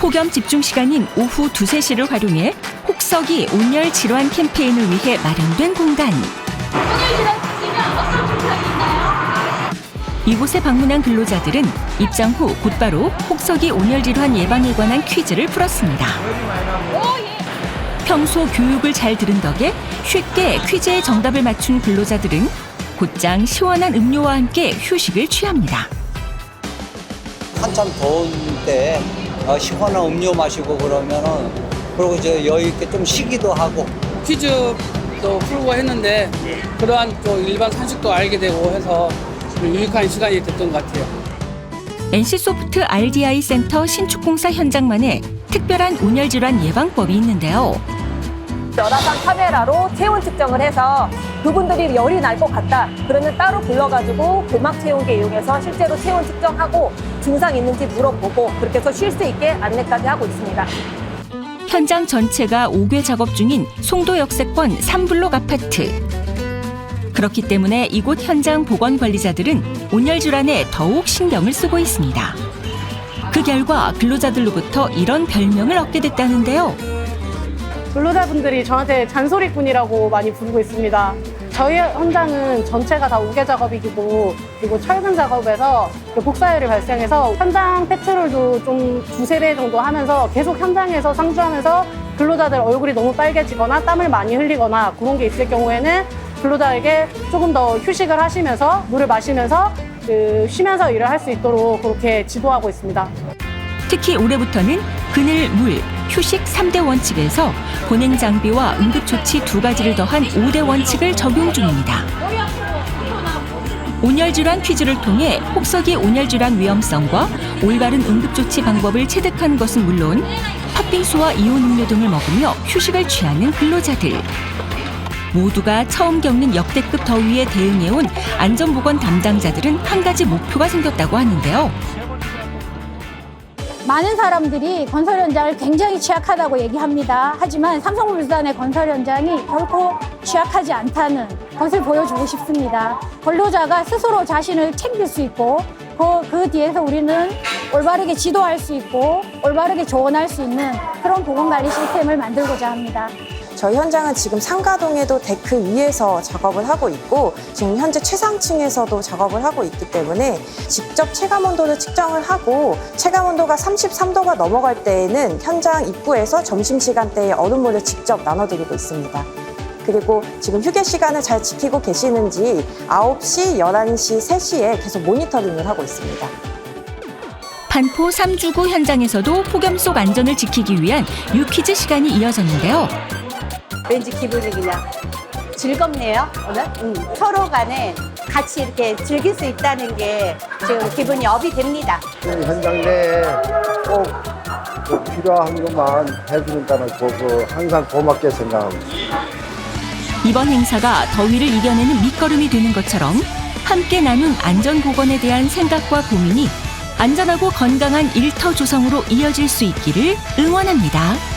폭염 집중 시간인 오후 두세 시를 활용해 혹서기 온열 질환 캠페인을 위해 마련된 공간. 이곳에 방문한 근로자들은 입장 후 곧바로 혹서기 온열 질환 예방에 관한 퀴즈를 풀었습니다. 평소 교육을 잘 들은 덕에 쉽게 퀴즈의 정답을 맞춘 근로자들은 곧장 시원한 음료와 함께 휴식을 취합니다. 한참 더운 때 어, 시원한 음료 마시고 그러면은 그리고 이제 여유 있게 좀 쉬기도 하고 퀴즈도 풀고 했는데 그러한 또 일반 상식도 알게 되고 해서 유익한 시간이 됐던 것 같아요. NC소프트 RDI 센터 신축 공사 현장만의 특별한 온열 질환 예방법이 있는데요. 열화상 카메라로 체온 측정을 해서 그분들이 열이 날 것 같다. 그러면 따로 불러가지고 고막 체온계 이용해서 실제로 체온 측정하고 증상 있는지 물어보고 그렇게 해서 쉴 수 있게 안내까지 하고 있습니다. 현장 전체가 5개 작업 중인 송도 역세권 3블록 아파트. 그렇기 때문에 이곳 현장 보건 관리자들은 온열 질환에 더욱 신경을 쓰고 있습니다. 그 결과 근로자들로부터 이런 별명을 얻게 됐다는데요. 근로자분들이 저한테 잔소리꾼이라고 많이 부르고 있습니다. 저희 현장은 전체가 다 우개 작업이고 그리고 철근 작업에서 그 복사열이 발생해서 현장 페트롤도 좀 두세 배 정도 하면서 계속 현장에서 상주하면서 근로자들 얼굴이 너무 빨개지거나 땀을 많이 흘리거나 그런 게 있을 경우에는 근로자에게 조금 더 휴식을 하시면서 물을 마시면서 그 쉬면서 일을 할 수 있도록 그렇게 지도하고 있습니다. 특히 올해부터는 그늘, 물, 휴식 3대 원칙에서 보냉 장비와 응급 조치 두 가지를 더한 5대 원칙을 적용 중입니다. 온열질환 퀴즈를 통해 혹서기 온열질환 위험성과 올바른 응급조치 방법을 체득한 것은 물론 팥빙수와 이온 음료 등을 먹으며 휴식을 취하는 근로자들. 모두가 처음 겪는 역대급 더위에 대응해온 안전보건 담당자들은 한 가지 목표가 생겼다고 하는데요. 많은 사람들이 건설 현장을 굉장히 취약하다고 얘기합니다. 하지만 삼성물산의 건설 현장이 결코 취약하지 않다는 것을 보여주고 싶습니다. 근로자가 스스로 자신을 챙길 수 있고 그, 그 뒤에서 우리는 올바르게 지도할 수 있고 올바르게 조언할 수 있는 그런 보건관리 시스템을 만들고자 합니다. 저희 현장은 지금 상가동에도 데크 위에서 작업을 하고 있고 지금 현재 최상층에서도 작업을 하고 있기 때문에 직접 체감 온도를 측정을 하고 체감 온도가 33도가 넘어갈 때에는 현장 입구에서 점심시간대에 얼음물을 직접 나눠드리고 있습니다. 그리고 지금 휴게 시간을 잘 지키고 계시는지 9시, 11시, 3시에 계속 모니터링을 하고 있습니다. 반포 3주구 현장에서도 폭염 속 안전을 지키기 위한 유퀴즈 시간이 이어졌는데요. 왠지 기분이 그냥 즐겁네요, 오늘. 음, 서로 간에 같이 이렇게 즐길 수 있다는 게 지금 기분이 업이 됩니다. 그 현장 내에 꼭그 필요한 것만 해주는다는 그 항상 고맙게 생각합니다. 이번 행사가 더위를 이겨내는 밑거름이 되는 것처럼 함께 나눈 안전보건에 대한 생각과 고민이 안전하고 건강한 일터 조성으로 이어질 수 있기를 응원합니다.